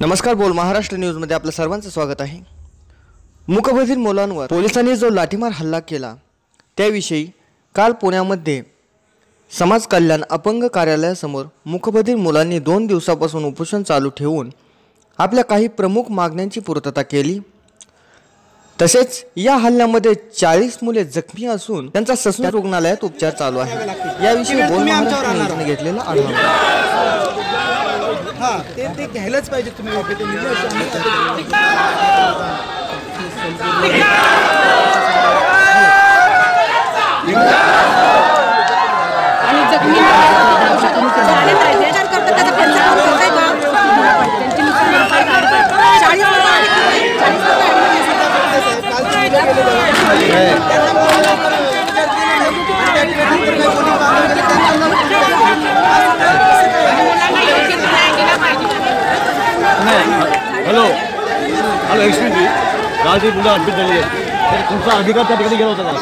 नमस्कार बोल महाराष्ट्र न्यूजमध्ये आपलं सर्वांचं स्वागत आहे. मुकबधीर मुलांवर पोलिसांनी जो लाठीमार हल्ला केला त्याविषयी काल पुण्यामध्ये समाज कल्याण अपंग कार्यालयासमोर मुकबधीर मुलांनी दोन दिवसापासून उपोषण चालू ठेवून आपल्या काही प्रमुख मागण्यांची पूर्तता केली. तसेच या हल्ल्यामध्ये चाळीस मुले जखमी असून त्यांचा ससून रुग्णालयात उपचार चालू आहे. याविषयी बोल घेतलेला आढावा. हा ते ते घ्यायलाच पाहिजे तुम्ही योग्य ते आणि जखमी झाले पाहिजे विचार करता त्याचा पंचनामा होतोय का? त्यांची नुसती भरपाई झाली पाहिजे. चाळीस लोकं आले की नाही? चाळीस लोकं आले की नाही? काल चुकीचं केलं जातं. त्यांना बोलायला पण विचार केला नाही. त्या ठिकाणी जर काही कोणी कामं केली, त्यांना मुलांना योग्य तो न्याय दिला पाहिजे हॅलो हॅलो एक्सक्यूज मी काल मुलं ॲडमिट झाली आहे तर तुमचा अधिकार त्या ठिकाणी गेला होता का?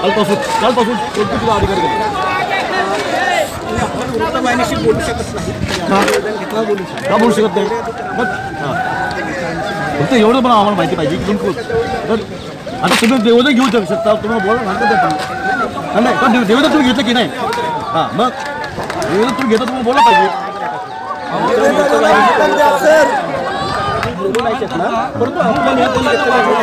कालपासून कालपासून कोणती तुला अधिकार गेला? वृत्तवाहिनीशी बोलू शकत नाही का बोलू शकत नाही? मग हां. फक्त एवढं पण आम्हाला माहिती पाहिजे की नेमकं तर आता तुम्ही देवदं घेऊ शकता. तुम्हाला बोला म्हणतो ते नाही पण देवदं तुम्ही घेतलं की नाही? हां मग देवदं तुम्ही घेता तुम्हाला बोला पाहिजे. बोलू नाही शकणार परंतु करून टाकला.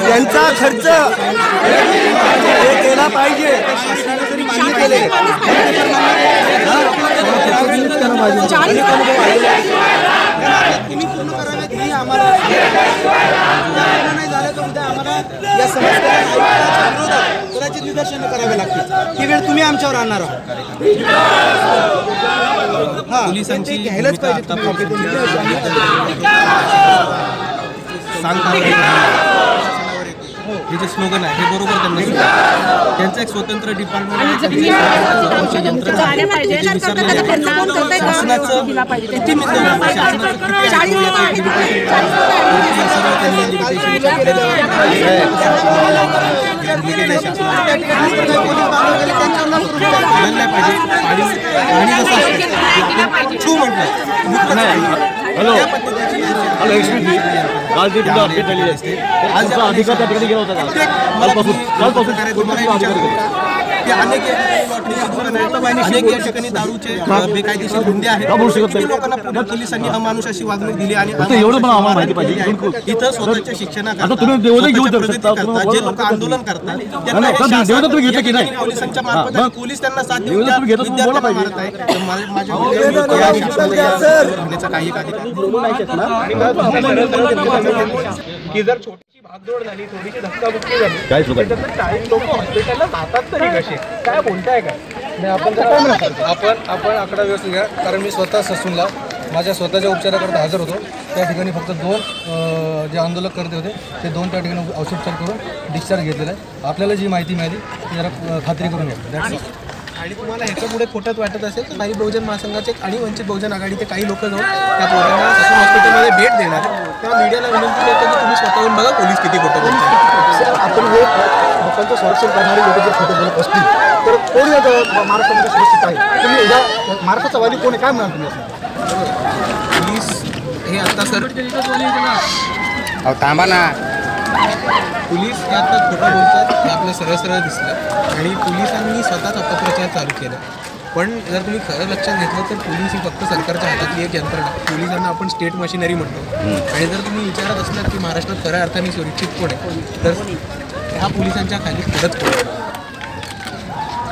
त्यांचा खर्च हे केला पाहिजे. केले. पूर्ण कराव्यात ही आम्हाला नाही झालं तर उद्या आम्हाला या समस्या विरोधात कदाचित निदर्शनं करावे लागतील? ही वेळ तुम्ही आमच्यावर आणणार आहात. हा ते घ्यायलाच पाहिजे तुम्ही. योग्य ते निर्णय हे जे स्लोगन आहे हे बरोबर त्यांना त्यांचं एक स्वतंत्र डिपार्टमेंट किती मित्र आणि कसं हॅलो. हॅलो एक्सक्यूज मी काल ती मुलं ॲडमिट झाली तर तुमचा अधिकार त्या ठिकाणी गेला होता कालपासून कालपासून अनेक या ठिकाणी दारूचे बेकायदेशीर धंदे आहेत का बोलू शकत किती नाही? लोकांना पुणे पोलिसांनी अमानुषाची वागणूक दिली आणि फक्त एवढं पण आम्हाला माहिती पाहिजे. अमानुषाची इथं स्वतःच्या शिक्षणाकरता आता तुम्ही देवदं घेऊ स्वतःच्या शकता. प्रगतीकरता तुम्हाला जे बोला लोक आंदोलन. करतात त्यांना हे पोलिसांच्या हां, मार्फत पोलीस त्यांना साथ देऊन देवदं त्या तुम्ही घेता, तुम्ही बोला विद्यार्थ्यांना पाहिजे. मारत आहे माझ्या काही अधिकार की जर भागदौड झाली थोडीशी धक्काबुक्की झाली. काय सुद्धा त्याच्यातनं चाळीस लोक हॉस्पिटलला जातात तरी कसे काय बोलताय काय? आपण काय आपण आपण आकडा व्यवस्थित घ्या कारण मी स्वतः ससूनला माझ्या स्वतःच्या उपचाराकरता हजर होतो. त्या ठिकाणी फक्त दोन अ, जे आंदोलक करते होते ते दोन त्या ठिकाणी औषधोपचार करून डिस्चार्ज घेतलेला आहे आपल्याला जी माहिती मिळाली ती जरा अ, खात्री करून घ्या. That's all. आणि तुम्हाला ह्याच्या पुढे खोटत वाटत असेल तर काही बहुजन महासंघाचे आणि वंचित बहुजन आघाडीचे काही लोक जाऊन त्या पोरांना ससून हॉस्पिटलमध्ये भेट. तेव्हा मीडियाला विनंती करतो की तुम्ही स्वतःहून बघा पोलीस किती खोटं बोलतात आपण हे लोकांचं संरक्षण करणारे लोक जर खोटे बोलत असतील तर कोण या ग- महाराष्ट्रामध्ये सुरक्षित आहे? तुम्ही या महाराष्ट्राचा वाली कोण आहे? काय म्हणाल तुम्ही असं? पोलीस हे आता सर पोलीस हे आता खोटं बोलतात हे आपलं सरळ सरळ दिसतं आणि पोलिसांनी स्वतःच अपप्रचार चालू केला. पण जर तुम्ही खरं लक्षात घेतलं तर पोलीस ही फक्त सरकारच्या हातातली एक यंत्रणा. पोलिसांना आपण स्टेट मशिनरी म्हणतो. आणि जर तुम्ही विचारत असलात की महाराष्ट्रात खऱ्या अर्थाने सुरक्षित कोण आहे तर ह्या पोलिसांच्या खाली खरंच कोण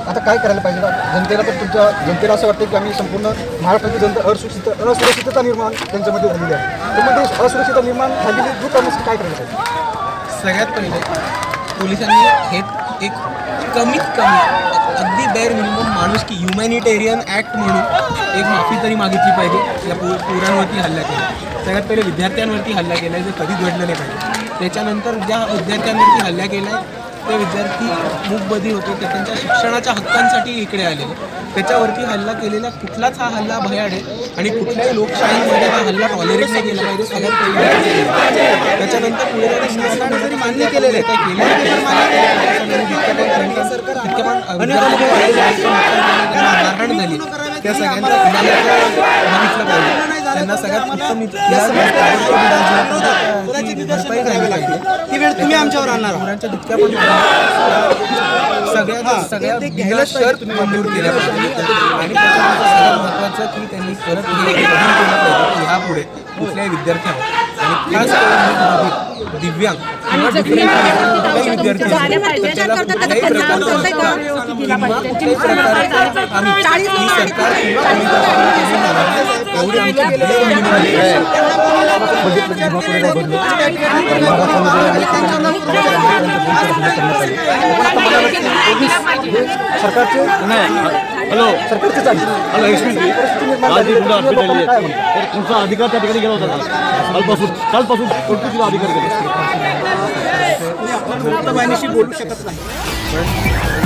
आता काय करायला पाहिजे? जनतेला पण तुमच्या जनतेला असं वाटतं की आम्ही संपूर्ण महाराष्ट्राची जनता असुरक्षित असुरक्षितता निर्माण त्यांच्यामध्ये झालेली आहे. तर मग ते असुरक्षितता निर्माण झालेली दूर करण्यासाठी काय करायला पाहिजे? सगळ्यात पहिले पोलिसांनी हे एक कमीत कमी अगदी बेअर मिनिमम माणूस की ह्युमॅनिटेरियन ॲक्ट म्हणून एक माफी तरी मागितली पाहिजे. या पो पोरांवरती हल्ला केला. सगळ्यात पहिले विद्यार्थ्यांवरती हल्ला केला आहे जे कधी घडलं नाही पाहिजे. त्याच्यानंतर ज्या विद्यार्थ्यांवरती हल्ला केला आहे ते विद्यार्थी मूकबधीर होते ते त्यांच्या शिक्षणाच्या हक्कांसाठी इकडे आलेले त्याच्यावरती हल्ला केलेला कुठलाच हा हल्ला भयाड आहे आणि कुठल्याही लोकशाहीमध्ये हा हल्ला टॉलरेट नाही केला पाहिजे सगळ्यात पहिली त्याच्यानंतर पुढे शासनाने जरी मान्य केलेलं आहे काय केलं मारहाण झाली. त्या सगळ्यांचं बघितलं पाहिजे. त्यांना सगळ्यात उत्तम भरपाई द्यावी लागते ती वेळ तुम्ही आमच्यावर आणणार मुलांच्या दुःख्या पण सगळ्या सगळ्या शर्त मंजूर केल्या पाहिजे आणि त्याच्यानंतर सगळ्यात महत्त्वाचं की त्यांनी परत हे बंधन केलं पाहिजे की ह्यापुढे कुठल्याही विद्यार्थ्यांना आणि खास करून दिव्यांग. किंवा विद्यार्थी झाले पाहिजे. त्याला त्याचा कुठल्याही खर्च करतंय का? प्रकारचा किंवा कुठल्याही प्रकारचा आम्ही ही सरकार किंवा आम्ही त्याच्यावर एवढी आमची बेबंदी आहे. सरकारचे हॅलो सरकारचे हॅलो एक्सक्यूज तर तुमचा अधिकार त्या ठिकाणी गेला होता कालपासून कालपासून कोणते तुला अधिकार गेले बोलू शकत नाही